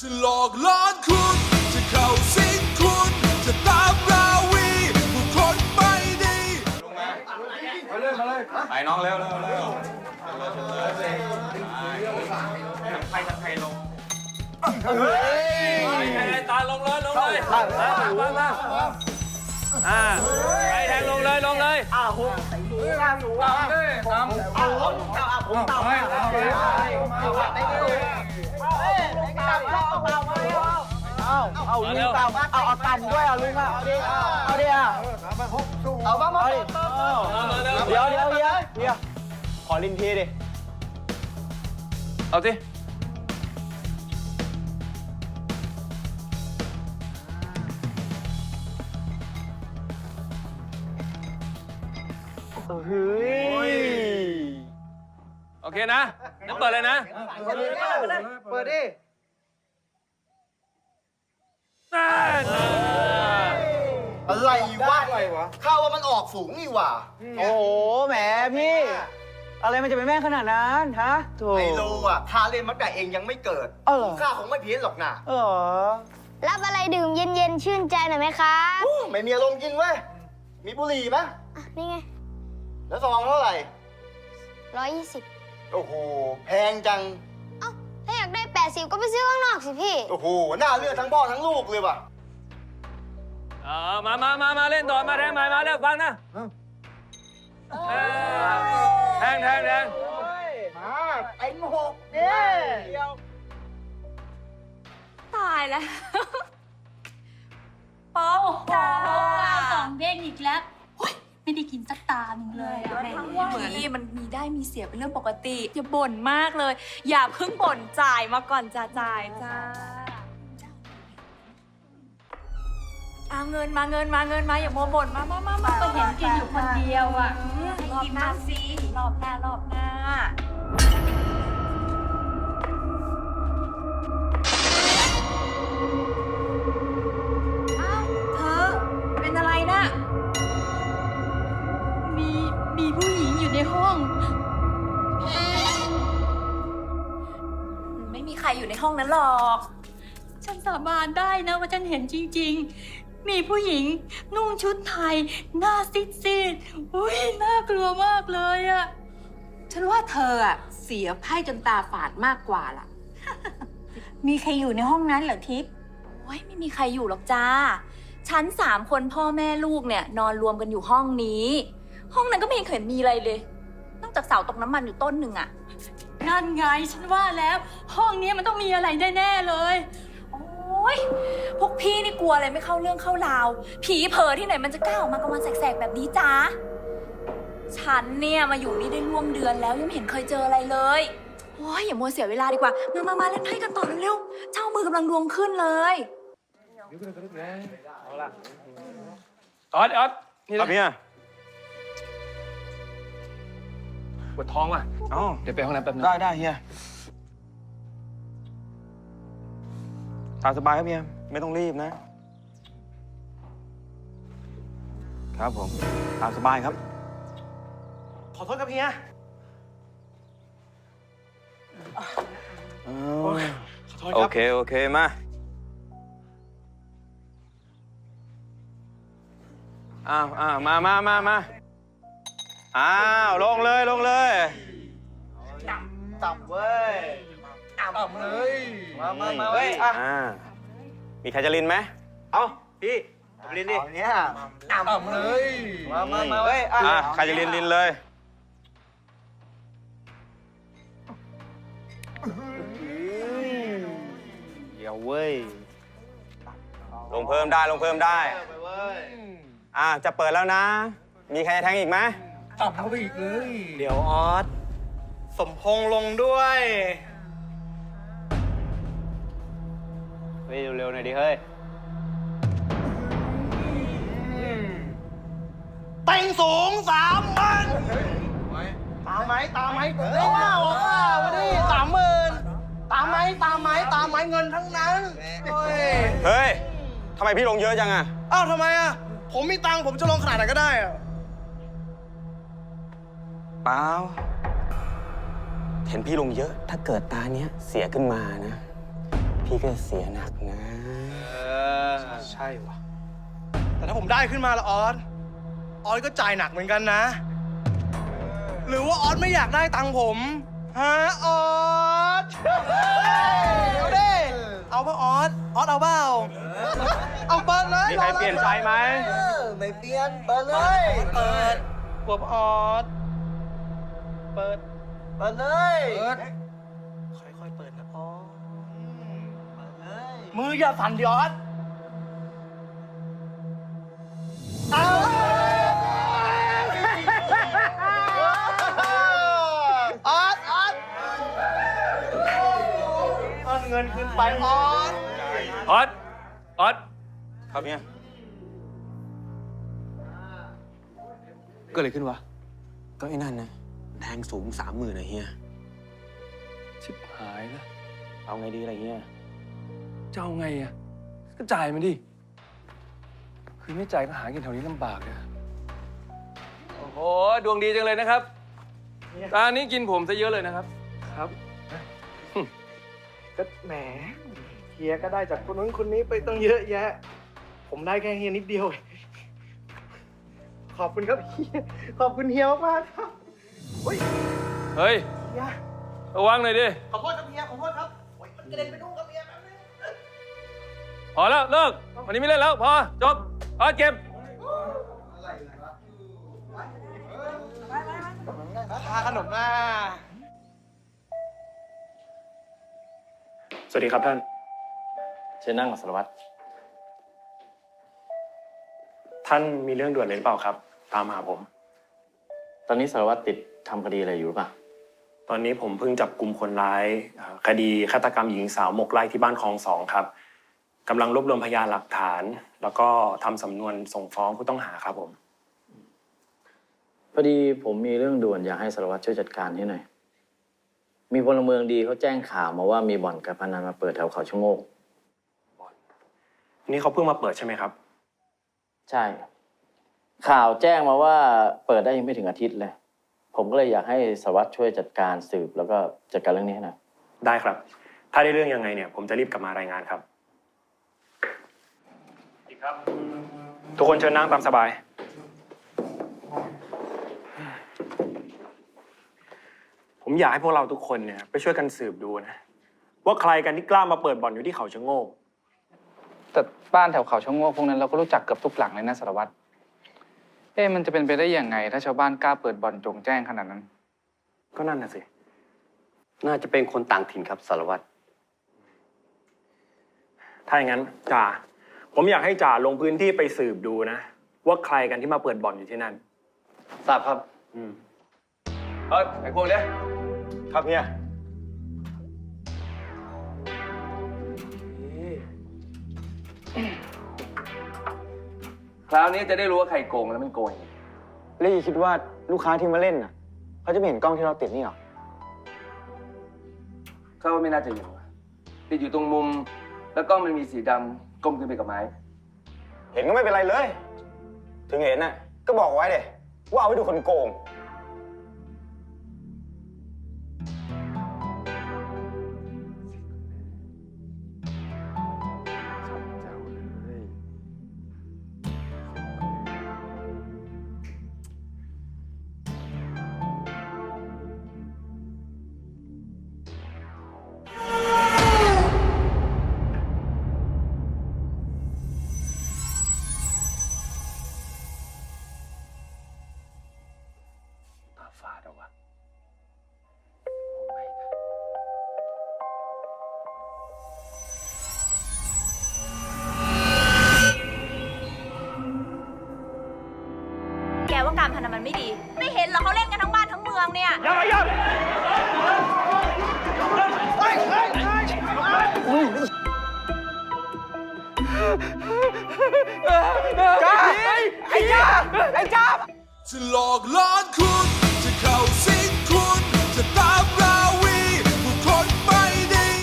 จะหลอกล้อนคุณ จะเข้าสิงคุณ จะตามราวีผู้คนไม่ดี ไปน้องเร็วเร็วเร็วตาลงเลยลงเลยมามามาอ่าใครแทงลงเลยลงเลยเเอาลุงตามเอาเอาตันด้วยเอะลุงอะเอาดิเอาดิอะเอาบ้างมาเดี๋ยวเดี๋ยวเดี๋ยวเดี๋ยวขอลินทีดิ เอาสิเฮ้ยโอเคนะนั่นเปิดเลยนะ เปิดดิ นั่นอะไรวะอะไรวะข้าวว่ามันออกสูงนี่หว่าโอ้โหแหมพี่ อะไรมันจะเป็นแม่นขนาดนั้นฮะโถไอโลอะข้าเล่นมาแต่เองยังไม่เกิดเออเหรอข้าคงไม่เพี้ยนหรอกนะเออเหรอรับอะไรดื่มเย็นๆ ชื่นใจหน่อยไหมครับไม่มีอารมณ์กินเว้ย มีบุหรี่ไหมอะนี่ไง แล้วซองเท่าไหร่ร้อยยี่สิบโอ้โห แพงจัง สิบก็ไปซื้อข้างนอกสิพี่ โอ้โหหน้าเลือดทั้งบ่อทั้งลูกเลยว่ะเออมามามามาเล่นต่อมาแทงใหม่มาเล้กฟังนะแทงแทงแทงมาเไอ้หกเนี่ยตายแล้ว ป๊อปจ้าสองเด้งอีกแล้ว กินสักตาหนึ่งเลยอะแหมพี่มันมีได้มีเสียเป็นเรื่องปกติ อย่าบ่นมากเลย อย่าเพิ่งบ่นจ่ายมาก่อนจ่าจ่ายจ้าเอาเงินมาเงินมาเงินมาอย่ามัวบ่นมามามามาก็เห็นกินอยู่คนเดียวอะรอบหน้าสิรอบหน้ารอบหน้า รอยู่ในห้องนั้นหรอก ฉันสาบานได้นะว่าฉันเห็นจริง ๆ มีผู้หญิงนุ่งชุดไทย หน้าซีดๆอุ้ยน่ากลัวมากเลยอะฉันว่าเธออะเสียไพ่จนตาฝาดมากกว่าล่ะ มีใครอยู่ในห้องนั้นเหรอทิพย์โอ้ยไม่มีใครอยู่หรอกจ้า ฉันสามคนพ่อแม่ลูกเนี่ย นอนรวมกันอยู่ห้องนี้ ห้องนั้นก็ไม่เห็นมีอะไรเลย นอกจากเสาตกน้ำมันอยู่ต้นหนึ่งอะ นั่นไงฉันว่าแล้ว ห้องนี้มันต้องมีอะไรแน่ๆเลย โอ้ยพวกพี่นี่กลัวอะไรไม่เข้าเรื่องเข้าราว ผีเผลอที่ไหนมันจะกล้าออกมากลางวันแสกๆแบบนี้จ้าฉันเนี่ยมาอยู่นี่ได้ร่วมเดือนแล้วยังไม่เห็นเคยเจออะไรเลยโอ้ยอย่ามัวเสียเวลาดีกว่า มามามาเล่นไพ่กันต่อเร็วๆ เจ้ามือกำลังดวงขึ้นเลยออดออดนี่ครับนะเมีย ปวดท้องว่ะเอ้าเดี๋ยวไปห้องน้ำแป๊บนึงได้ได้เฮียตามสบายครับเฮีย ไม่ต้องรีบนะ ครับผม ตามสบายครับ ขอโทษครับเฮีย ขอโทษโอครับ เค โอเค มา อ้าวอ้าวมามามามา อ้าวลงเลยลงเลยตับเว้ยตับเลยมามามาเว้ยอ่ามีใครจะลินไหมเอาพี่ตับลินดิเนี่ยตับเลยมามามาเว้ยอะอ่าใครจะลินลินเลยเดี๋ยวเว้ยลงเพิ่มได้ลงเพิ่มได้ ไปเว้ย อ่าจะเปิดแล้วนะ มีใครจะแทงอีกไหม เดี๋ยวออสสมพงษ์ลงด้วยเฮ้ยเร็วๆหน่อยดิเฮ้ยเต็งสูงสามพันตามไหมตามไหมเอาว่าเอาว่าวันนี้สามหมื่นตามไหมตามไหมตามไหมเงินทั้งนั้นเฮ้ยเฮ้ยทำไมพี่ลงเยอะจังอะอ้าวทำไมอะผมมีตังค์ผมจะลงขนาดไหนก็ได้อะ เปล่าเห็นพี่ลงเยอะ ถ้าเกิดตาเนี้ยเสียขึ้นมานะ พี่ก็เสียหนักนะ ใช่วะแต่ถ้าผมได้ขึ้นมาละออสออสก็จ่ายหนักเหมือนกันนะ หรือว่าออสไม่อยากได้ตังค์ผมฮะออสเอาดิเอาป่ะออสออสเอาเปล่าเอาเปิดเลยมีใครเปลี่ยนใจไหมเออไม่เปลี่ยนเปิดเลย เปิดกลัวป่ะออส เปิด เปิดเลยค่อยๆเปิดนะออสมืออย่าสั่นดิออสเอาออสออสเอาเงินคืนไปออสออสออสครับเนี่ยเกิดอะไรขึ้นวะ ก็ไอ้นั่นนะ แทงสูงสามหมื่นนะเฮีย ชิบหายแล้วเอาไงดีอะไรเฮีย จะเอาไงอะ ก็จ่ายมันดิ คือไม่จ่ายก็หากินแถวนี้ลำบากนะโอ้โห ดวงดีจังเลยนะครับตอนนี้กินผมซะเยอะเลยนะครับ ครับก็แหมเฮียก็ได้จากคนนู้นคนนี้ไปตั้งเยอะแยะ ผมได้แค่เฮียนิดเดียวเองขอบคุณครับเฮียขอบคุณเฮียมากๆครับ เฮ้ยเฮ้ยเฮียระวังหน่อยดิ ขอโทษครับเฮียขอโทษครับโอ้ยมันกระเด็นไปนู่นครับเฮียแป๊บนึงพอแล้วเลิก วันนี้ไม่เล่นแล้ว พอ จบออสเก็บ พาขนมมา สวัสดีครับท่าน เชิญนั่งกับสารวัตร ท่านมีเรื่องด่วนเลยหรือเปล่าครับ ตามหาผม ตอนนี้สารวัตรติด ทำคดีอะไรอยู่หรือเปล่าตอนนี้ผมเพิ่งจับกลุ่มคนร้ายเอ่อคดีฆาตกรรมหญิงสาวหมกไร่ที่บ้านคลองสองครับกำลังรวบรวมพยานหลักฐาน แล้วก็ทำสำนวนส่งฟ้องผู้ต้องหาครับผม พอดีผมมีเรื่องด่วนอยากให้สารวัตรช่วยจัดการให้หน่อย มีพลเมืองดีเขาแจ้งข่าวมาว่ามีบ่อนการพนันมาเปิดแถวเขาชะโงก นี่เขาเพิ่งมาเปิดใช่ไหมครับ ใช่ ข่าวแจ้งมาว่าเปิดได้ยังไม่ถึงอาทิตย์เลย ผมก็เลยอยากให้สารวัตรช่วยจัดการสืบแล้วก็จัดการเรื่องนี้ให้หน่อยได้ครับ ถ้าได้เรื่องยังไงเนี่ยผมจะรีบกลับมารายงานครับดีครับ ทุกคนเชิญนั่งตามสบาย ผมอยากให้พวกเราทุกคนเนี่ยไปช่วยกันสืบดูนะ ว่าใครกันที่กล้ามาเปิดบ่อนอยู่ที่เขาชะโงกแต่บ้านแถวเขาช่องโง่พวกนั้นเราก็รู้จักเกือบทุกหลังเลยนะสารวัตร เอ๊ะมันจะเป็นไปได้ยังไง ถ้าชาวบ้านกล้าเปิดบ่อนจงแจ้งขนาดนั้น ก็นั่นน่ะสิ น่าจะเป็นคนต่างถิ่นครับสารวัตร ถ้าอย่างนั้นจ่าผมอยากให้จ่าลงพื้นที่ไปสืบดูนะ ว่าใครกันที่มาเปิดบ่อนอยู่ที่นั่น ทราบครับ อืม เออไอ้พวกเนี้ยครับเฮีย ราวนี้จะได้รู้ว่าใครโกงแล้วมันโกงยังไงลี่คิดว่าลูกค้าที่มาเล่นน่ะเขาจะไม่เห็นกล้องที่เราติดนี่หรอเขาว่าไม่น่าจะอยู่อะติดอยู่ตรงมุม แล้วกล้องมันมีสีดำก้มขึ้นไปกับไม้ เห็นก็ไม่เป็นไรเลย ถึงเห็นน่ะก็บอกไว้เดว่าเอาไว้ดูคนโกง ตาฟาดเอาวะแกว่าการพนันมันไม่ดี ไม่เห็นเหรอเขาเล่นกันทั้งบ้านทั้งเมืองเนี่ย อย่ามาอย่าจะหลอกล้อนคุณจะเข้าสิงคุณจะตาม